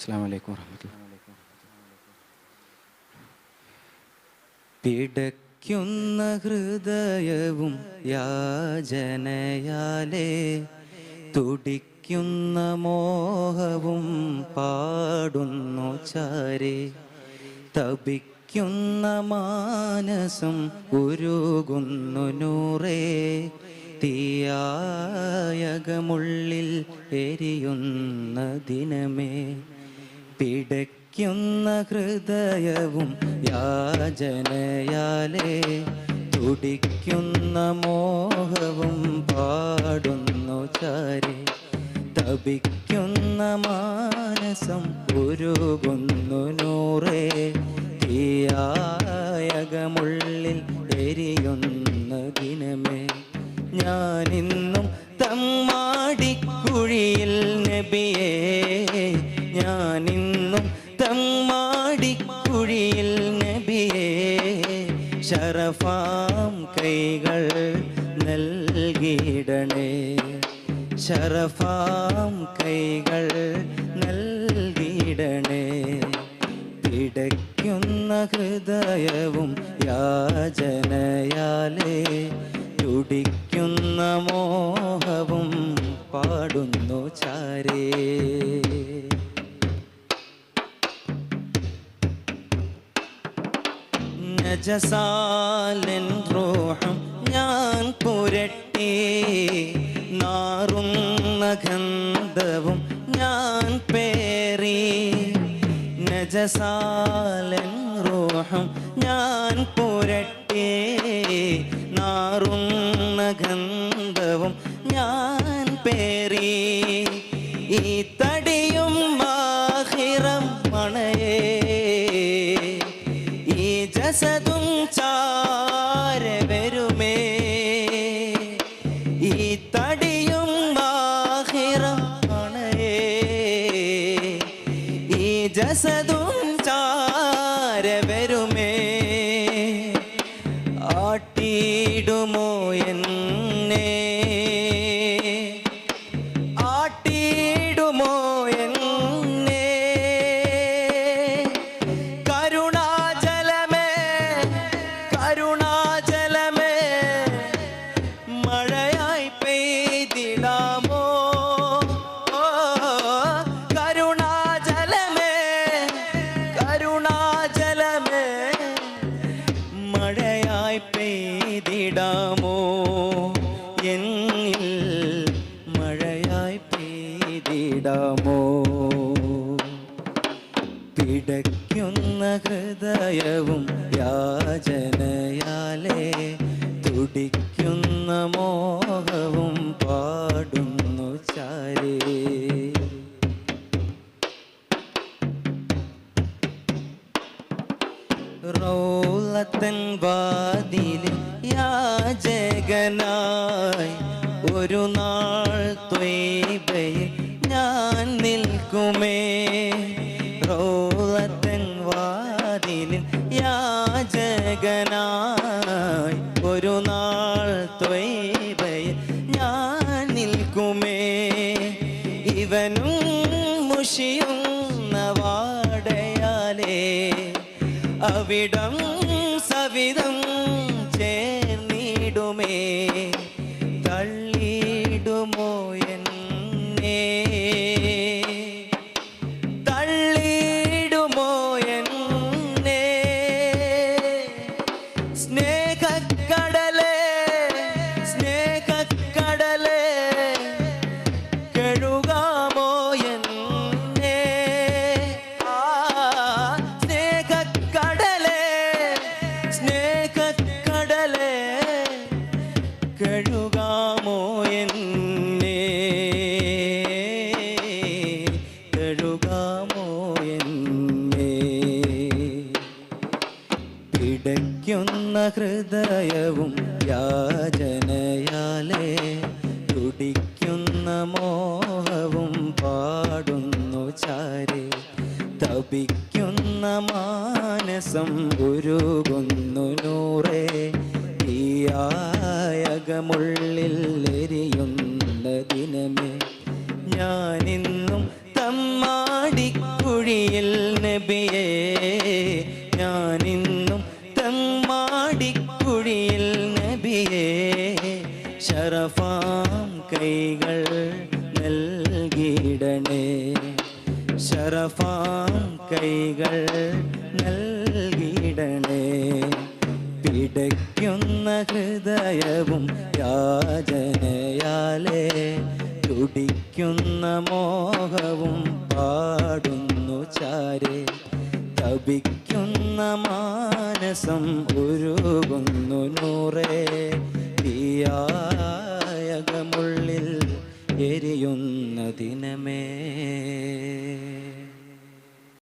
അസ്സാം വലൈക്കും പിടയ്ക്കുന്ന ഹൃദയവും യാചനയാലേ തുടിക്കുന്ന മോഹവും പാടുന്നു ചാരേ. തപിക്കുന്ന മാനസം ഉരുകുന്നു നൂറേ. തീയായകമുള്ളിൽ എരിയുന്ന ദിനമേ. പിടയ്ക്കുന്ന ഹൃദയവും യാചനയാലേ തുടിക്കുന്ന മോഹവും പാടുന്നു ചാരി. തപിക്കുന്ന മാനസം ഉരുകുന്നു നൂറേ. തീയായകമുള്ളിൽ എരിയുന്ന ദിനമേ ഞാനിന്നും തമ്മാടിക്കുഴിയിൽ നബിയേ. ഞാനിന്നും ശരഫാം കൈകൾ നൽകിയിടണേ ഷറഫാം കൈകൾ നജസാലൻ റോഹം ഞാൻ പുരട്ടി. നാറുന്ന ഗന്ധവും ഞാൻ പേറി. നജസാലൻ റോഹം ഞാൻ പുരട്ടി. നാറുന്ന ഗന്ധവും ഞാൻ പേറി. ഈ പെയ്തിടാമോ? എന്നിൽ മഴയായി പെയ്തിടാമോ? പിടയ്ക്കുന്ന ഹൃദയവും യാചനയാലേ തുടിക്കുന്ന മോഹവും പാടുന്നു ചാരേ റോളത്തൻ വാതിലിൽ ഒരു നാൾ ത്വയ്ബയിൽ ഞാൻ നിൽക്കുമേ. റോളത്തൻ വാതിലിൽ യാചകനായി ഒരു നാൾ ത്വയ്ബയിൽ ഞാൻ നിൽക്കുമേ. ഇവനും മുഷിയും നവാടയാലേ അവിടം സവിധം കഴുകാമോ എന്നേ? പിടയ്ക്കുന്ന ഹൃദയവും യാചനയാലേ തുടിക്കുന്ന മോഹവും പാടുന്നു ചാരേ. തപിക്കുന്ന മാനസം ഉരുകുന്നു നൂറേ. തീയായകമുള്ളിൽ എരിയുന്ന ദിനമേ. ഞാനിന്നും തമ്മാടിക്കുഴി നബിയെ ഞാനിന്നും തെമ്മാടിക്കുഴിയിൽ നബിയേ ശരഫാം കൈകൾ നൽകിയിടണേ. ശരഫാം കൈകൾ നൽകിയിടണേ. പിടയ്ക്കുന്ന ഹൃദയവും യാചനയാലേ തുടിക്കുന്ന മോഹവും പാടുന്നു ചാരേ. തപിക്കുന്ന മാനസം ഉരുകുന്നു നൂറേ.